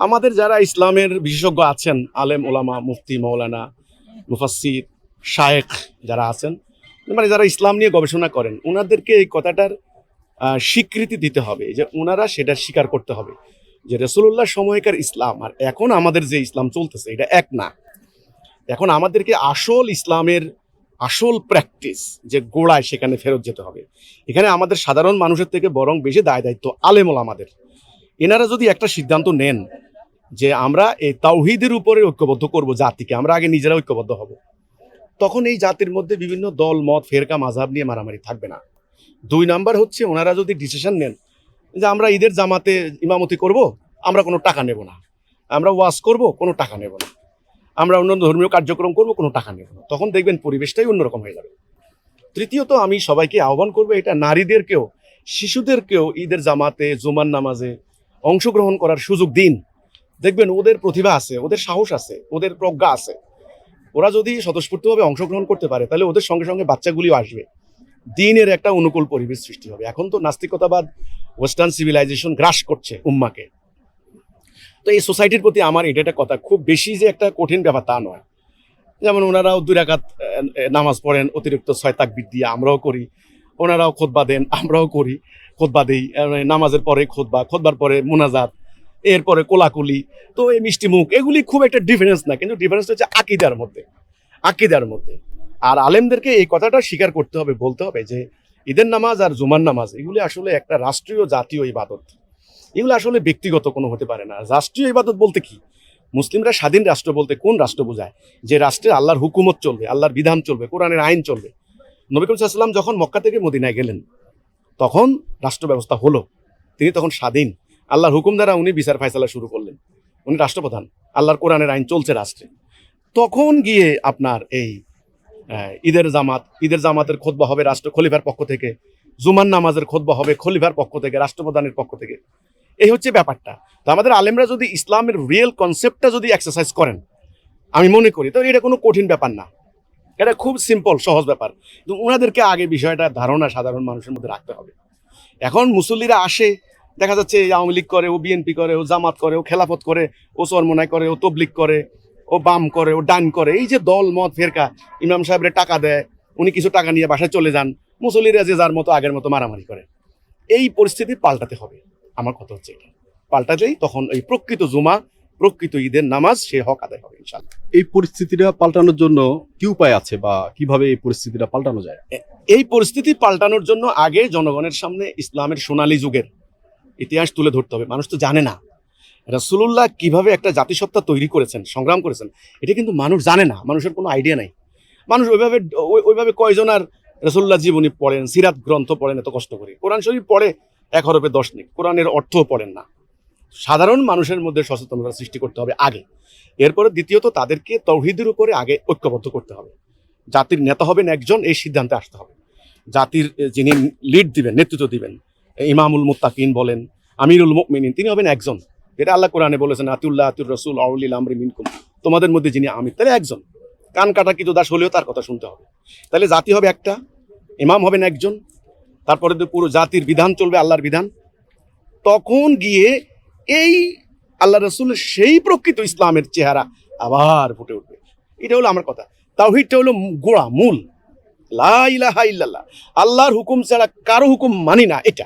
আমাদের যারা ইসলামের বিশেষজ্ঞ আছেন, আলেম ওলামা মুফতি মৌলানা মুফাসির শায়েখ যারা আছেন মানে যারা ইসলাম নিয়ে গবেষণা করেন ওনাদেরকে এই কথাটার স্বীকৃতি দিতে হবে যে ওনারা সেটা স্বীকার করতে হবে যে রসুল্লাহ সময়কার ইসলাম আর এখন আমাদের যে ইসলাম চলতেছে, এটা এক না। এখন আমাদেরকে আসল ইসলামের আসল প্র্যাকটিস যে গোড়ায় সেখানে ফেরত যেতে হবে। এখানে আমাদের সাধারণ মানুষের থেকে বরং বেশি দায় দায়িত্ব আলেমল আমাদের এনারা যদি একটা সিদ্ধান্ত নেন যে আমরা এই তাওহিদের উপরে ঐক্যবদ্ধ করব জাতিকে, আমরা আগে নিজেরা ঐক্যবদ্ধ হব। তখন এই জাতির মধ্যে বিভিন্ন দল, মত, ফেরকা মাঝাব নিয়ে মারামারি থাকবে না। দুই নাম্বার হচ্ছে ওনারা যদি ডিসিশন নেন যে আমরা ঈদের জামাতে ইমামতি করব, আমরা কোনো টাকা নেব না। আমরা ওয়াশ করব, কোনো টাকা নেব না। আমরা অন্য ধর্মীয় কার্যক্রম করব, কোনো টাকা নেব না। তখন দেখবেন পরিবেশটাই অন্যরকম হয়ে যাবে। তৃতীয়ত, আমি সবাইকে আহ্বান করব, এটা নারীদেরকেও, শিশুদেরকেও ঈদের জামাতে, জুমার নামাজে অংশগ্রহণ করার সুযোগ দিন। দেখবেন ওদের প্রতিভা আছে, ওদের সাহস আছে, ওদের প্রজ্ঞা আছে। ওরা যদি স্বতঃস্ফূর্তভাবে অংশগ্রহণ করতে পারে, তাহলে ওদের সঙ্গে সঙ্গে বাচ্চাগুলিও আসবে। দিনের একটা অনুকূল পরিবেশ সৃষ্টি হবে। এখন তো নাস্তিকতাবাদ ওয়েস্টার্ন সিভিলাইজেশন গ্রাস করছে উম্মাকে। তো এই সোসাইটির প্রতি আমার এটা একটা কথা, খুব বেশি যে একটা কঠিন ব্যাপার তা নয়। যেমন ওনারাও দুই নামাজ পড়েন, অতিরিক্ত ছয় তাকবির দিয়ে আমরাও করি। ওনারাও খোদবা দেন, আমরাও করি। খোদবা দেই নামাজের পরে খোদবা খোদবার পরে মোনাজাত। এরপরে কোলাকুলি, তো এই মিষ্টি মুখ, এগুলি খুব একটা ডিফারেন্স না, কিন্তু ডিফারেন্স হচ্ছে আকিদার মধ্যে আকিদার মধ্যে। আর আলেমদেরকে এই কথাটা স্বীকার করতে হবে, বলতে হবে যে ঈদের নামাজ আর জুমার নামাজ, এগুলি আসলে একটা রাষ্ট্রীয় জাতীয় ইবাদত। এগুলো আসলে ব্যক্তিগত কোনো হতে পারে না। রাষ্ট্রীয় ইবাদত বলতে কি? মুসলিমরা স্বাধীন রাষ্ট্র বলতে কোন রাষ্ট্র বোঝায়? যে রাষ্ট্রে আল্লাহর হুকুমত চলবে, আল্লাহর বিধান চলবে, কোরআনের আইন চলবে। নবী করিম সাল্লাম যখন মক্কা থেকে মদিনায় গেলেন, তখন রাষ্ট্র ব্যবস্থা হলো। তিনি তখন স্বাধীন। আল্লাহর হুকুম দ্বারা উনি বিচার ফায়সালা শুরু করলেন। উনি রাষ্ট্রপ্রধান, আল্লাহর কোরআনের আইন চলছে রাষ্ট্রে। তখন গিয়ে আপনার এই ঈদের জামাত, ঈদের জামাতের খোদবা হবে রাষ্ট্র খলিফার পক্ষ থেকে জুমান নামাজের খোদবা হবে খলিফার পক্ষ থেকে, রাষ্ট্রপ্রধানের পক্ষ থেকে। এই হচ্ছে ব্যাপারটা। তো আমাদের আলেমরা যদি ইসলামের রিয়েল কনসেপ্টটা যদি এক্সারসাইজ করেন, আমি মনে করি, তো এটা কোনো কঠিন ব্যাপার না। এটা খুব সিম্পল সহজ ব্যাপার। তো ওনাদেরকে আগে বিষয়টা ধারণা সাধারণ মানুষের মধ্যে রাখতে হবে। এখন মুসল্লিরা আসে দেখা যাচ্ছে এই আওয়ামী লীগ করে ও বিএনপি করে ও জামাত করে ও খেলাফত করে ও চরমনাই করে ও তবলিক করে ও বাম করে ও ডান করে এই যে দল মত ফেরকা ইমাম সাহেবের টাকা দেয় উনি কিছু টাকা নিয়ে বাসায় চলে যান মুসল্লিরা যে যার মতো আগের মতো মারামারি করে। এই পরিস্থিতি পাল্টাতে হবে। আমার কথা হচ্ছে এটা। পাল্টাতেই তখন এই প্রকৃত জুমা প্রকৃত ঈদের নামাজ সে হক আদায় হবে ইনশাল্লাহ এই পরিস্থিতিটা পাল্টানোর জন্য কি উপায় আছে বা কীভাবে এই পরিস্থিতিটা পাল্টানো যায়? এই পরিস্থিতি পাল্টানোর জন্য আগে জনগণের সামনে ইসলামের সোনালী যুগের ইতিহাস তুলে ধরতে হবে। মানুষ তো জানে না। রাসুলুল্লাহ কীভাবে একটা জাতিসত্তা তৈরি করেছেন, সংগ্রাম করেছেন, এটা কিন্তু মানুষ জানে না। মানুষের কোনো আইডিয়া নাই। মানুষ ওইভাবে ওইভাবে কয়জন আর রসুল্লাহ জীবনী পড়েন, সিরাত গ্রন্থ পড়েন এত কষ্ট করে? কোরআন শরীফ পড়ে এক হরফে দশ নেই। কোরআনের অর্থও পড়েন না। সাধারণ মানুষের মধ্যে সচেতনতা সৃষ্টি করতে হবে আগে। এরপরে দ্বিতীয়ত তাদেরকে তৌহিদের উপরে আগে ঐক্যবদ্ধ করতে হবে। জাতির নেতা হবেন একজন, এই সিদ্ধান্তে আসতে হবে। জাতির যিনি লিড দিবেন, নেতৃত্ব দিবেন ইমামুল মুত্তাকিন বলেন, আমিরুল মুমিনিন, তিনি হবেন একজন। যেটা আল্লাহ কোরআনে বলেছেন আতিউল্লাহ আতুর রসুল আউলিল আমরি মিনকুম। তোমাদের মধ্যে যিনি আমির, তাহলে একজন। কান কাটা কিন্তু দাস হলেও তার কথা শুনতে হবে। তাহলে জাতি হবে একটা, ইমাম হবেন একজন, তারপরে তো পুরো জাতির বিধান চলবে, আল্লাহর বিধান। তখন গিয়ে এই আল্লাহ রসুলের সেই প্রকৃত ইসলামের চেহারা আবার ফুটে উঠবে। এটা হলো আমার কথা। তাওহিদটা হলো গোড়া, মূল। লা ইলাহা ইল্লাল্লাহ। আল্লাহর হুকুম ছাড়া কারও হুকুম মানি না, এটা।